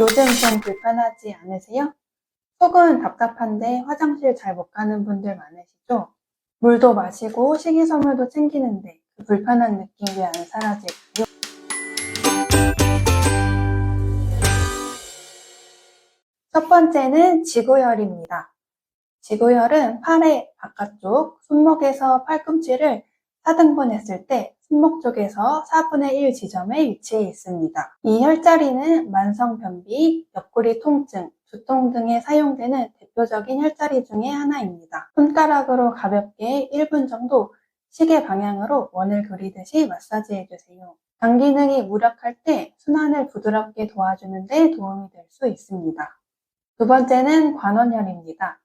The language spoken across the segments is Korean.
요즘 좀 불편하지 않으세요? 속은 답답한데 화장실 잘 못 가는 분들 많으시죠? 물도 마시고 식이섬유도 챙기는데 그 불편한 느낌 왜안 사라질까요? 첫 번째는 지구열입니다. 지구열은 팔의 바깥쪽 손목에서 팔꿈치를 4등분 했을 때 손목 쪽에서 4분의 1 지점에 위치해 있습니다. 이 혈자리는 만성 변비, 옆구리 통증, 두통 등에 사용되는 대표적인 혈자리 중에 하나입니다. 손가락으로 가볍게 1분 정도 시계 방향으로 원을 그리듯이 마사지 해 주세요. 간 기능이 무력할 때 순환을 부드럽게 도와주는 데 도움이 될 수 있습니다. 두 번째는 관원혈입니다.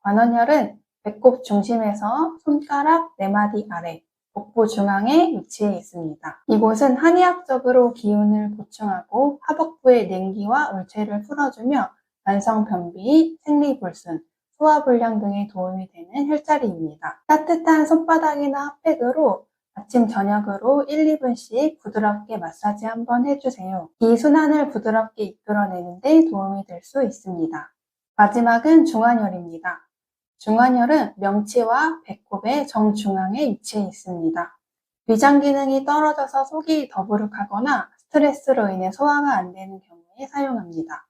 관원혈은 배꼽 중심에서 손가락 네 마디 아래, 복부 중앙에 위치해 있습니다. 이곳은 한의학적으로 기운을 보충하고 하복부의 냉기와 울체를 풀어주며 만성 변비, 생리 불순, 소화 불량 등에 도움이 되는 혈자리입니다. 따뜻한 손바닥이나 핫팩으로 아침, 저녁으로 1, 2분씩 부드럽게 마사지 한번 해주세요. 이 순환을 부드럽게 이끌어내는 데 도움이 될 수 있습니다. 마지막은 중환혈입니다. 중환혈은 명치와 배꼽의 정중앙에 위치해 있습니다. 위장 기능이 떨어져서 속이 더부룩하거나 스트레스로 인해 소화가 안 되는 경우에 사용합니다.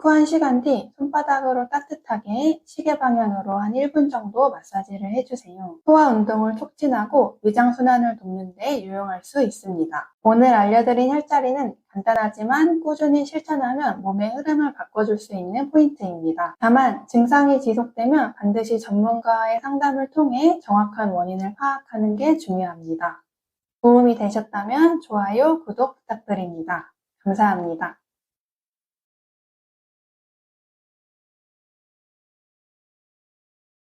후 1시간 뒤 손바닥으로 따뜻하게 시계 방향으로 한 1분 정도 마사지를 해주세요. 소화 운동을 촉진하고 위장 순환을 돕는 데 유용할 수 있습니다. 오늘 알려드린 혈자리는 간단하지만 꾸준히 실천하면 몸의 흐름을 바꿔줄 수 있는 포인트입니다. 다만 증상이 지속되면 반드시 전문가의 상담을 통해 정확한 원인을 파악하는 게 중요합니다. 도움이 되셨다면 좋아요, 구독 부탁드립니다. 감사합니다.